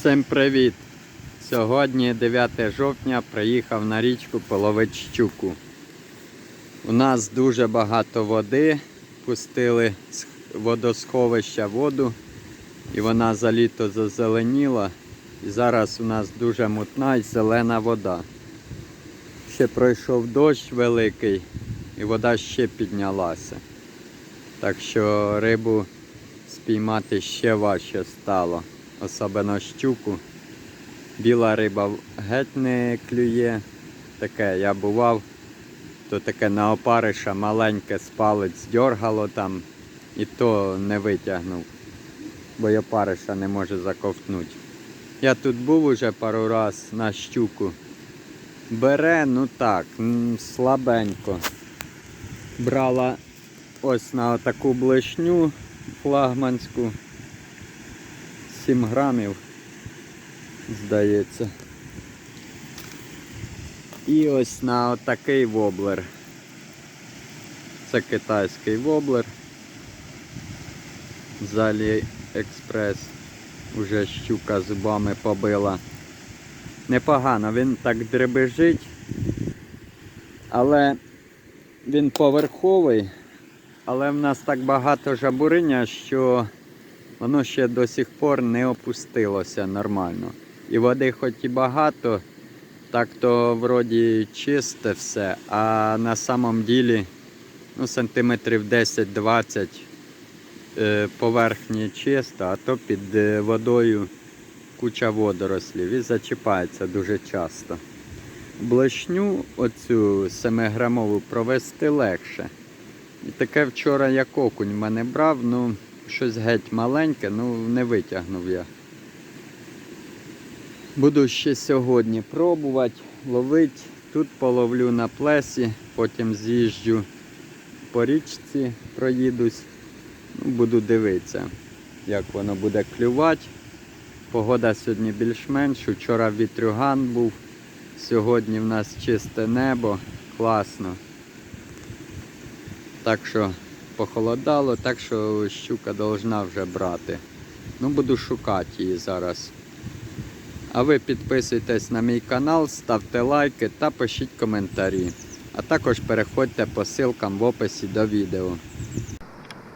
Всім привіт! Сьогодні 9 жовтня приїхав на річку половити щуку. У нас дуже багато води, пустили з водосховища воду, і вона за літо зазеленіла. І зараз у нас дуже мутна і зелена вода. Ще пройшов дощ великий, і вода ще піднялася. Так що рибу спіймати ще важче стало, особливо щуку. Біла риба геть не клює. Таке я бував, то таке на опариша маленьке з палець дьоргало там і то не витягнув, бо й опариша не може заковтнути. Я тут був уже пару раз на щуку. Бере, ну так, слабенько. Брала ось на таку блешню флагманську 7 грамів, здається. І ось на отакий воблер. Це китайський воблер. З Аліекспрес. Уже щука зубами побила. Непогано, він так дребежить, але він поверховий. Але в нас так багато жабуриння, що воно ще до сих пор не опустилося нормально. І води хоч і багато, так то вроді чисте все, а на самом ділі ну, сантиметрів 10-20 е, поверхні чисто, а то під е, водою куча водорослів і зачіпається дуже часто. Блешню оцю 7-грамову провести легше. І таке вчора як окунь мене брав, ну щось геть маленьке, ну не витягнув я. Буду ще сьогодні пробувати, ловити. Тут половлю на плесі, потім з'їжджу по річці, проїдусь. Ну, буду дивитися, як воно буде клювати. Погода сьогодні більш-менш. Вчора вітрюган був. Сьогодні в нас чисте небо. Класно. Так що похолодало, так що щука должна вже брати. Ну, буду шукати її зараз. А ви підписуйтесь на мій канал, ставте лайки та пишіть коментарі. А також переходьте по ссылкам в описі до відео.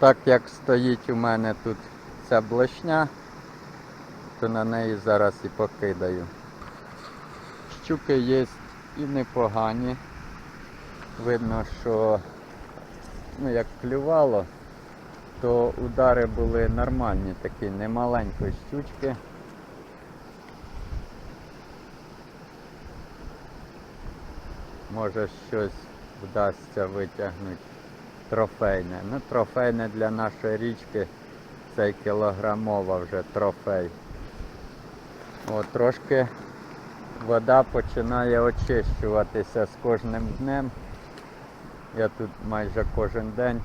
Так як стоїть у мене тут ця блешня, то на неї зараз і покидаю. Щуки є і непогані. Видно, що ну, як клювало, то удари були нормальні такі, немаленької щучки. Може щось вдасться витягнути трофейне. Ну, трофейне для нашої річки це кілограмова вже трофей. О, трошки вода починає очищуватися з кожним днем. Я тут майже кожен день.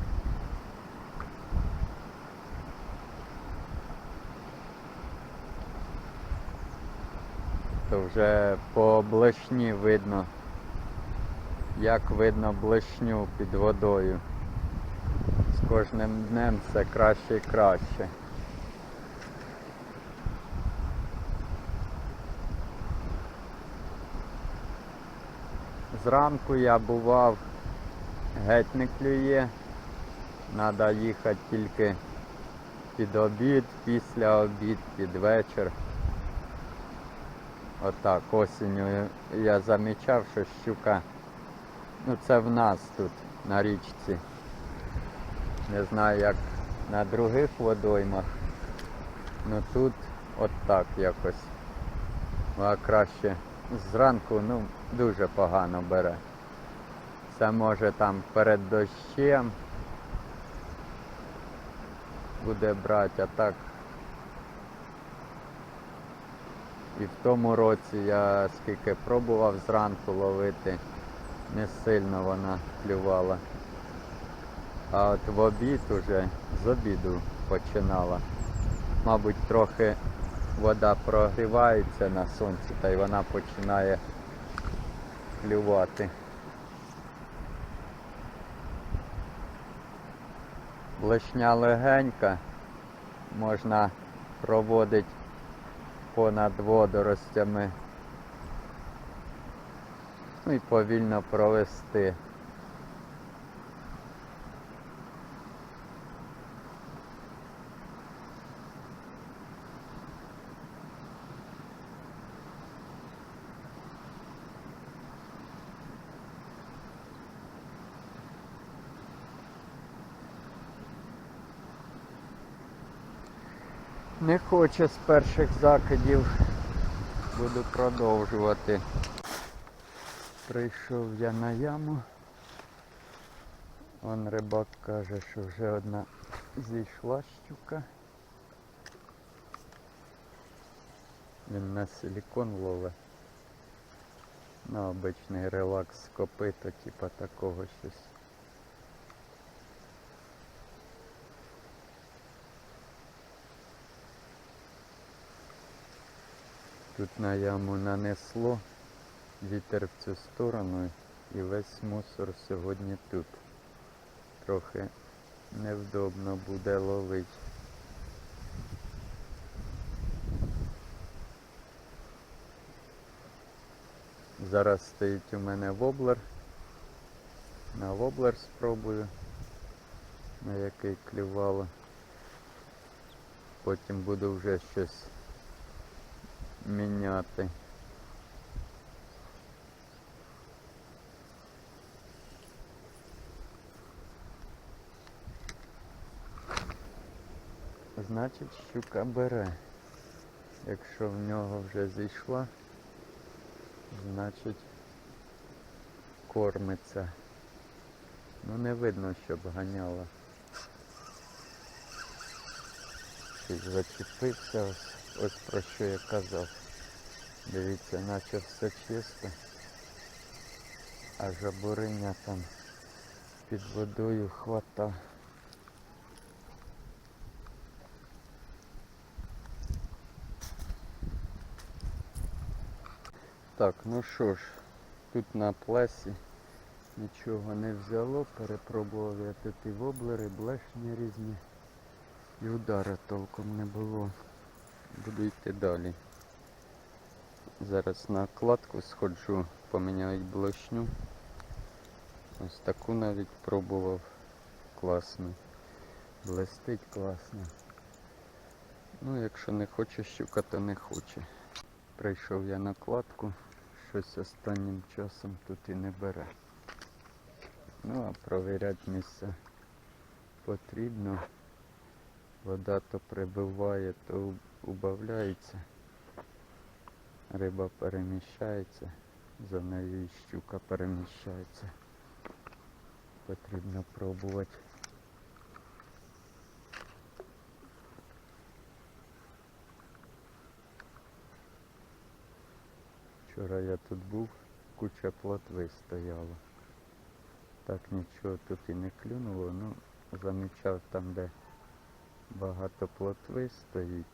То вже по блешні видно, як видно блешню під водою. З кожним днем все краще і краще. Зранку я бував геть не клює. Треба їхати тільки під обід, після обід, під вечір. Отак, осінню я замічав, що щука, ну це в нас тут на річці. Не знаю як на других водоймах. Ну тут от так якось. А краще зранку ну, дуже погано бере. Це може там перед дощем буде брати, а так. І в тому році я скільки пробував зранку ловити, не сильно вона клювала. А от в обід уже з обіду починала. Мабуть, трохи вода прогрівається на сонці та й вона починає клювати. Блешня легенька, можна проводити понад водоростями. Ну і повільно провести. Не хоче з перших закидів. Буду продовжувати. Прийшов я на яму. Он рибак каже, що вже одна зійшла щука. Він на силікон ловить. На обичний релакс копито, типа такого щось. Тут на яму нанесло, вітер в цю сторону і весь мусор сьогодні тут. Трохи невдобно буде ловити. Зараз стоїть у мене воблер. На воблер спробую, на який клювало. Потім буду вже щось міняти. Значить, щука бере. Якщо в нього вже зійшла, значить кормиться. Ну не видно, щоб ганяла. Щось зачепився, ось, ось про що я казав. Дивіться, наче все чисто. А жабуриня там під водою хвата. Так, ну що ж, тут на плесі нічого не взяло, перепробував я тут і воблери, блешні різні. І удара толком не було. Буду йти далі. Зараз на кладку сходжу, поміняю блошню. Ось таку навіть пробував. Класно. Блестить класно. Ну, якщо не хоче щука, то не хоче. Прийшов я на кладку, щось останнім часом тут і не бере. Ну, а провіряти місце потрібно. Вода то прибиває, то убавляється. Риба переміщається, за нею щука переміщається. Потрібно пробувати. Вчора я тут був, куча плотви стояла. Так нічого тут і не клюнуло, ну замічав там, де багато плотви стоїть,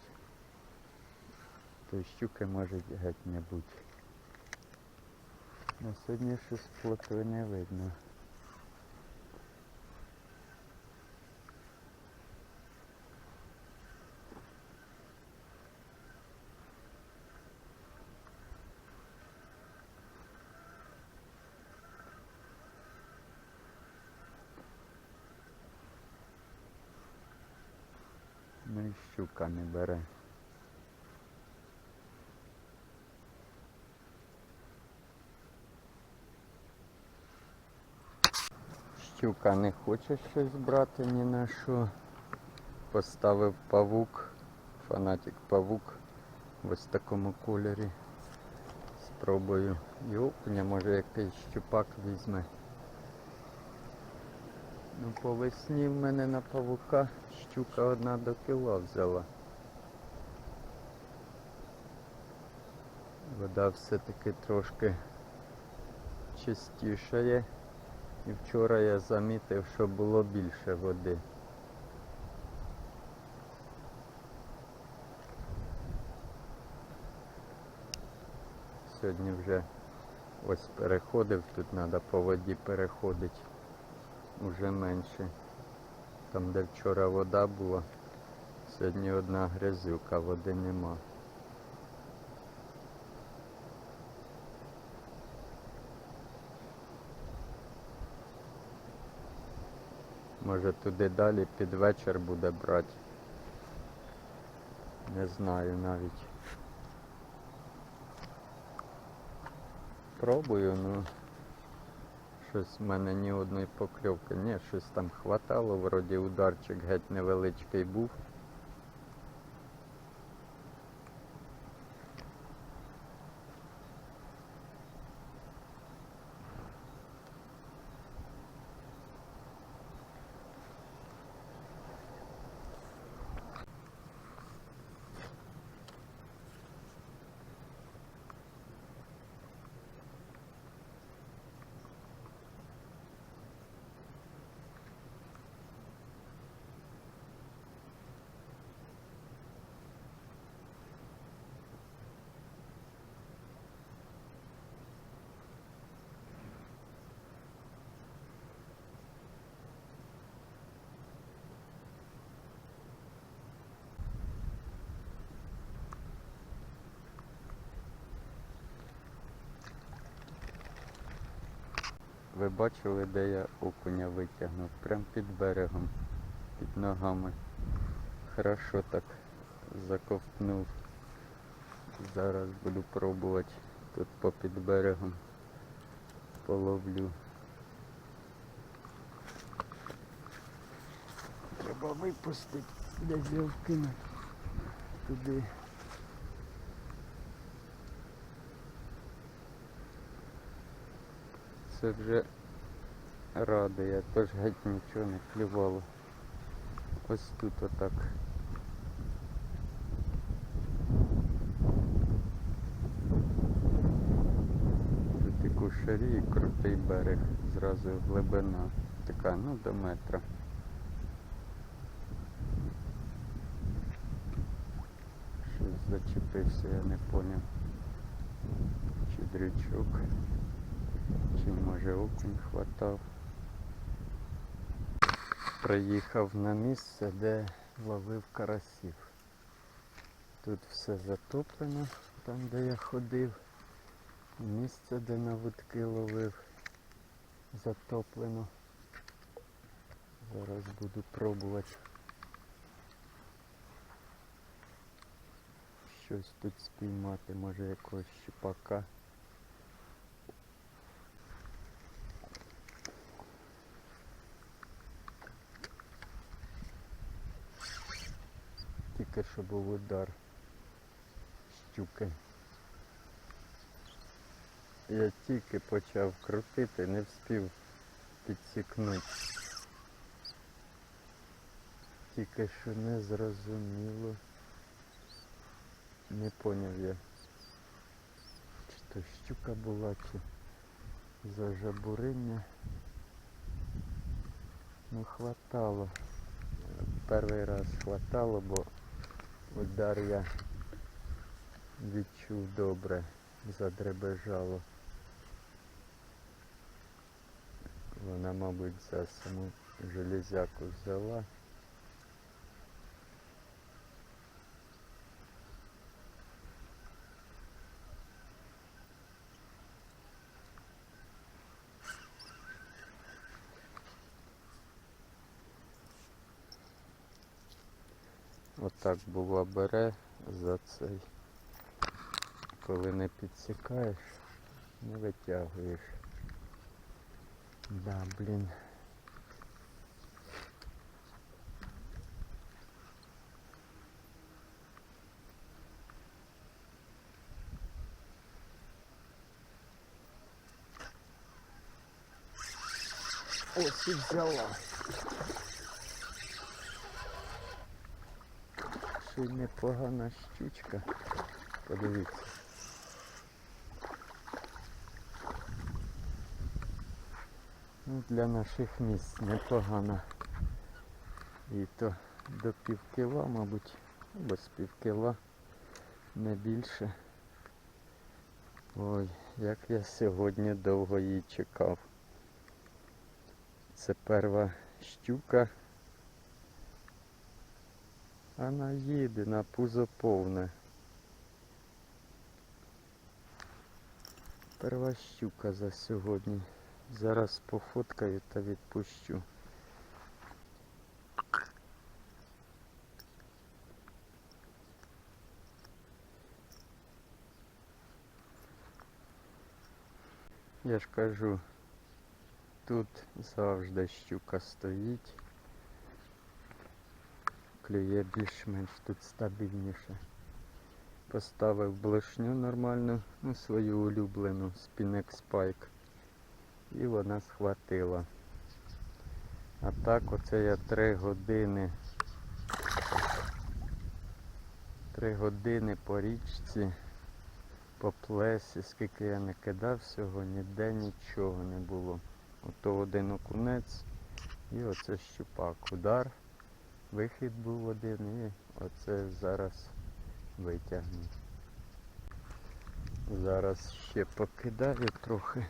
то й щуки може геть не бути. На сьогодні щось плотви не видно. Ну і щука не бере. Щука не хоче щось брати ні на що. Поставив павук, фанатик павук в ось такому кольорі. Спробую. І окуня може якийсь щупак візьме. Ну, по весні в мене на павука щука одна до кіла взяла. Вода все-таки трошки чистішає. І вчора я замітив, що було більше води. Сьогодні вже ось переходив, тут треба по воді переходити. Уже менше. Там, де вчора вода була, сьогодні одна грязюка, води нема. Може туди далі під вечір буде брати. Не знаю навіть. Пробую, ну щось в мене ні одної покльовки. Ні, щось там хватало, вроді ударчик геть невеличкий був. Ви бачили, де я окуня витягнув? Прям під берегом, під ногами. Хорошо так заковтнув. Зараз буду пробувати тут попід берегом. Половлю. Треба випустити, десь його вкинути туди. Це вже радує, тож геть нічого не клювало. Ось тут отак. Тут і кушарі, і крутий берег, зразу глибина. Така, ну до метра. Щось зачепився, я не поняв. Чи дрючок. Чи може окунь хватав. Приїхав на місце, де ловив карасів. Тут все затоплено, там де я ходив. Місце, де на вудки ловив, затоплено. Зараз буду пробувати. Щось тут спіймати, може якогось щупака. Тільки що був удар щуки. Я тільки почав крутити, не встиг підсікнути. Тільки що не зрозуміло. Не поняв я. Чи то щука була, чи за жабуриння. Ну хватало. Перший раз хватало, бо удар я відчув добре, задребежало. Вона, мабуть, за саму железяку взяла. Отак бува бере за цей. Коли не підсікаєш, не витягуєш. Да, блін. Ось і взяла. Ще й непогана щучка. Подивіться. Ну, для наших місць непогана. І то до пів кіла, мабуть, або з пів кіла, не більше. Ой, як я сьогодні довго її чекав. Це перша щука. Она їде на пузо повне. Перва щука за сьогодні. Зараз пофоткаю та відпущу. Я ж кажу, тут завжди щука стоїть. Клює більш-менш тут стабільніше. Поставив блешню нормальну, ну свою улюблену Spinex Spike. І вона схватила. А так оце я три години. Три години по річці, по плесі, скільки я не кидав всього, ніде нічого не було. Ото один окунець і оце щупак. Удар, вихід був один і оце зараз витягнув. Зараз ще покидаю трохи,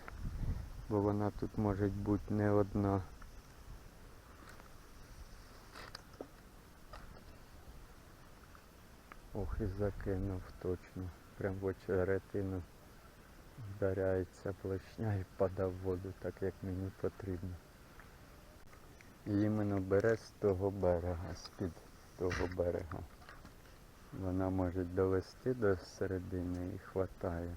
бо вона тут може бути не одна. Ох і закинув точно. Прям в очеретину вдаряється плешня і впадав в воду так як мені потрібно. Іменно бере з того берега, з-під того берега. Вона може довести до середини і хватає.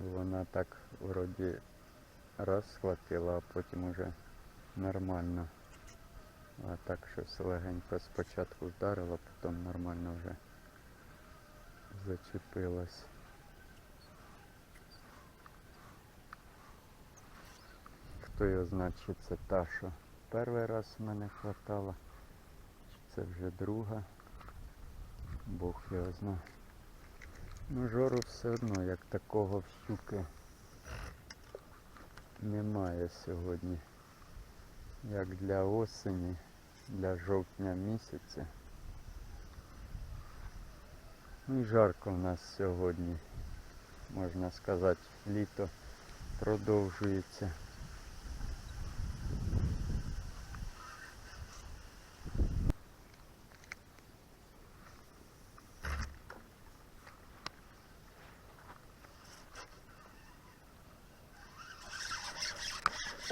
Вона так вроді раз схватила, а потім уже нормально. А так щось легенько спочатку вдарила, потім нормально вже зачепилась. Хто його знає, це та, що перший раз в мене хватала, чи це вже друга. Бог його знає. Ну жору все одно, як такого в щуки немає сьогодні. Як для осені, для жовтня місяця. Ну і жарко в нас сьогодні. Можна сказати, літо продовжується.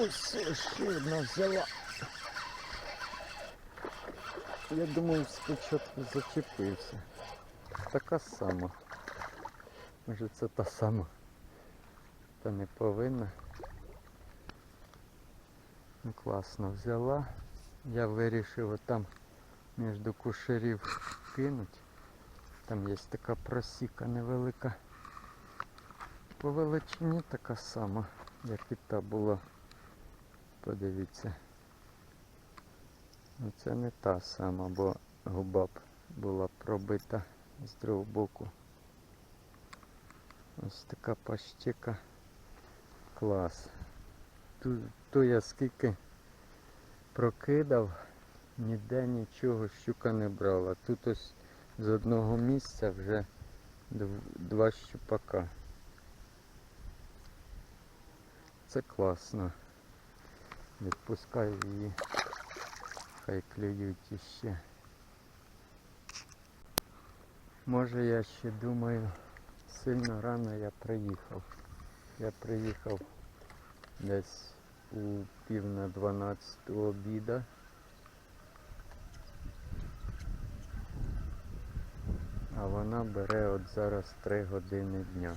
Ось взяла. Я думаю, спочатку зачепився. Така сама. Може це та сама. Та не повинна. Ну класно взяла. Я вирішив отам між кушерів кинуть. Там є така просіка невелика. По величині така сама, як і та була. Подивіться. Ну це не та сама, бо губа б була пробита з другого боку. Ось така пащека. Клас. Ту, ту я скільки прокидав, ніде нічого щука не брала. Тут ось з одного місця вже два щупака. Це класно. Відпускаю її. Хай клюють іще. Може я ще думаю, сильно рано я приїхав. Я приїхав десь у пів на 12 обіда. А вона бере от зараз 3 години дня.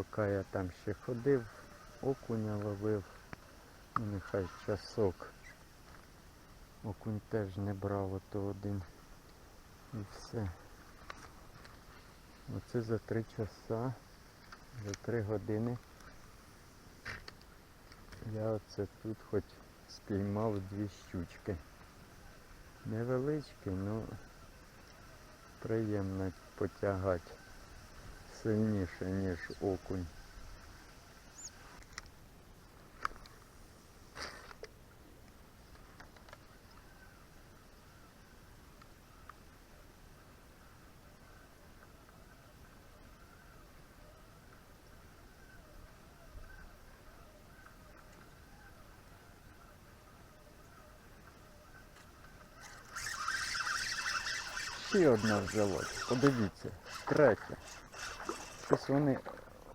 Поки я там ще ходив, окуня ловив, ну нехай часок. Окунь теж не брав ото один. І все. Оце за три часа, за три години. Я оце тут хоч спіймав дві щучки. Невеличкі, ну приємно потягати сильніше, ніж окунь. Ще одна взялась. Подивіться, третя. Щось вони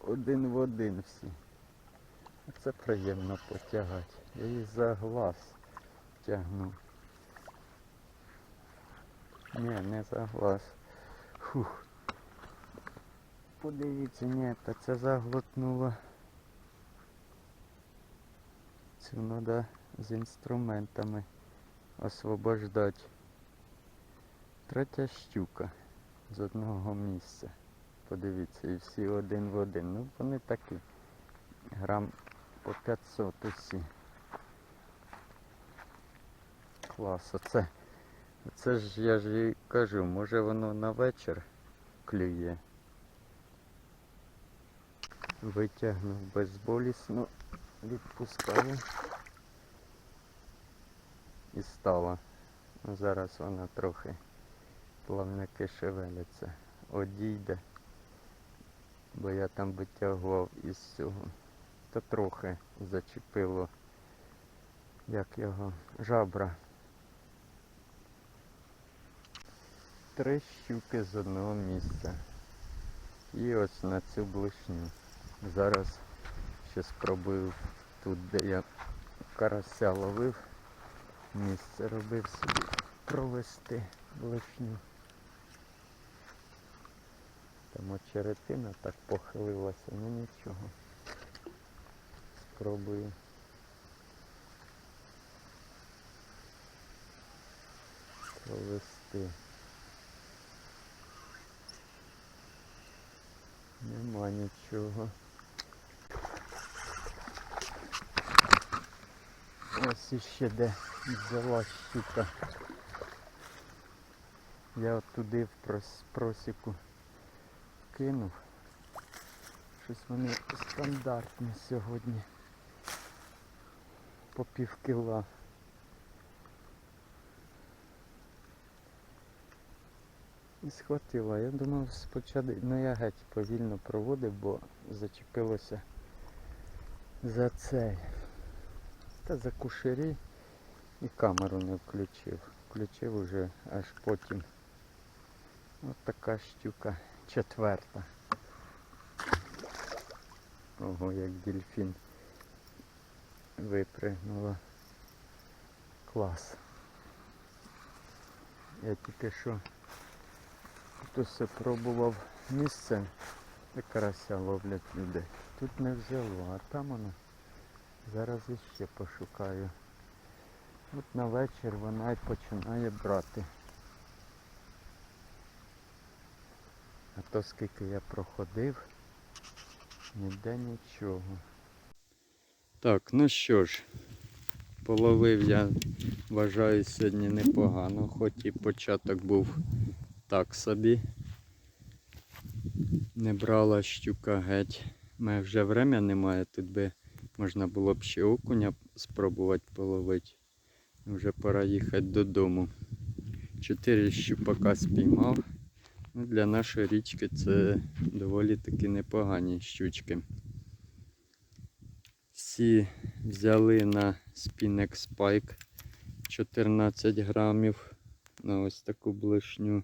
один в один всі. Це приємно потягати. Я її за глаз тягну. Ні, не заглас. Фух. Подивіться, ні, та це заглотнуло. Це треба з інструментами освобождати. Третя щука з одного місця. Подивіться, і всі один в один. Ну вони такі. Грам по 500 усі. Клас, оце. Це ж я ж і кажу, може воно на вечір клює. Витягнув безболісно, відпускаю. І стала. Ну, Зараз вона трохи плавники шевеляться. Одійде. Бо я там витягував із цього. Та трохи зачепило. Як його? Жабра. Три щуки з одного місця. І ось на цю блишню. Зараз ще спробую тут, де я карася ловив, місце робив собі провести блишню. Там очеретина так похилилася, ну нічого. Спробую. Провести. Нема нічого. Ось іще де взяла щука. Я от туди в прос- просіку кинув. Щось вони стандартні сьогодні. По пів кіла. І схватила. Я думав спочатку, ну я геть повільно проводив, бо зачепилося за цей. Та за кушері і камеру не включив. Включив уже аж потім. Ось така щука четверта. Ого, як дельфін випригнула. Клас. Я тільки що тут все пробував місце, де карася ловлять люди. Тут не взяло, а там воно. Зараз іще пошукаю. От на вечір вона й починає брати. А то скільки я проходив, ніде нічого. Так, ну що ж, половив я, вважаю, сьогодні непогано, хоч і початок був так собі. Не брала щука геть. Мене вже время немає, тут би можна було б ще окуня спробувати половити. Вже пора їхати додому. Чотири щупака спіймав. Ну, для нашої річки це доволі таки непогані щучки. Всі взяли на Spinex Spike 14 грамів на ось таку блишню.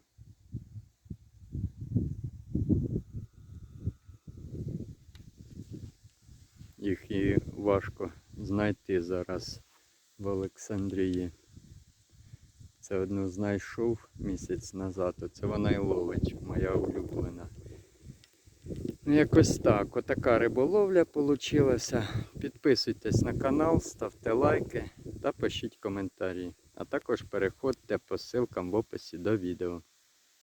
Їх і важко знайти зараз в Олександрії. Це одну знайшов місяць назад, оце вона і ловить, моя улюблена. Ну, якось так. Отака риболовля вийшла. Підписуйтесь на канал, ставте лайки та пишіть коментарі. А також переходьте по ссылкам в описі до відео.